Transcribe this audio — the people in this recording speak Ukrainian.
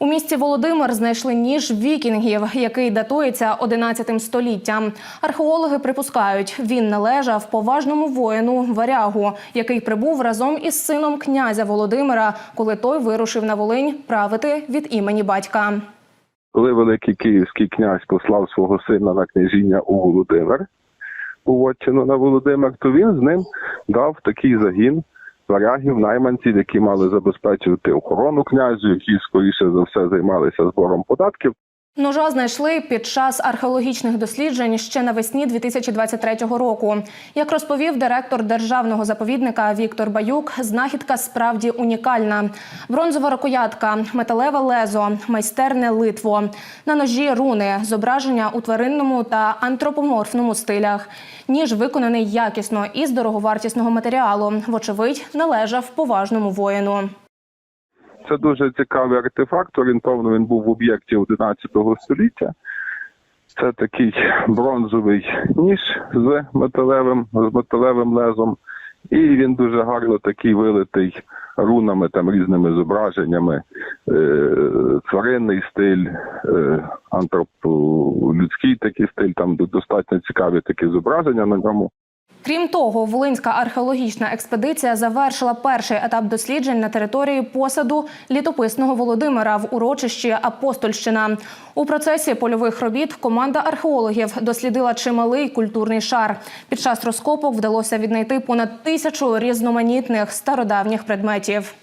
У місті Володимир знайшли ніж вікінгів, який датується 11 століттям. Археологи припускають, він належав поважному воїну варягу, який прибув разом із сином князя Володимира, коли той вирушив на Волинь правити від імені батька. коли Великий Київський князь послав свого сина на княжіння у Володимир, у Вотчину на Володимир, то він з ним дав такий загін варягів, найманців, які мали забезпечувати охорону князю, які скоріше за все займалися збором податків. Ножа знайшли під час археологічних досліджень ще навесні 2023 року. Як розповів директор державного заповідника Віктор Баюк, знахідка справді унікальна: бронзова рукоятка, металеве лезо, майстерне литво. На ножі руни, зображення у тваринному та антропоморфному стилях. Ніж виконаний якісно із дороговартісного матеріалу. Вочевидь, належав поважному воїну. Це дуже цікавий артефакт. Орієнтовно він був в об'єкті 11 століття. Це такий бронзовий ніж з металевим, з металевим лезом, і він дуже гарно такий вилитий рунами, там різними зображеннями, е, тваринний стиль, е, антрополюдський такий стиль, там достатньо цікаві такі зображення на ньому. Крім того, Волинська археологічна експедиція завершила перший етап досліджень на території посаду літописного Володимира в урочищі Апостольщина. У процесі польових робіт команда археологів дослідила чималий культурний шар. Під час розкопок вдалося віднайти понад тисячу різноманітних стародавніх предметів.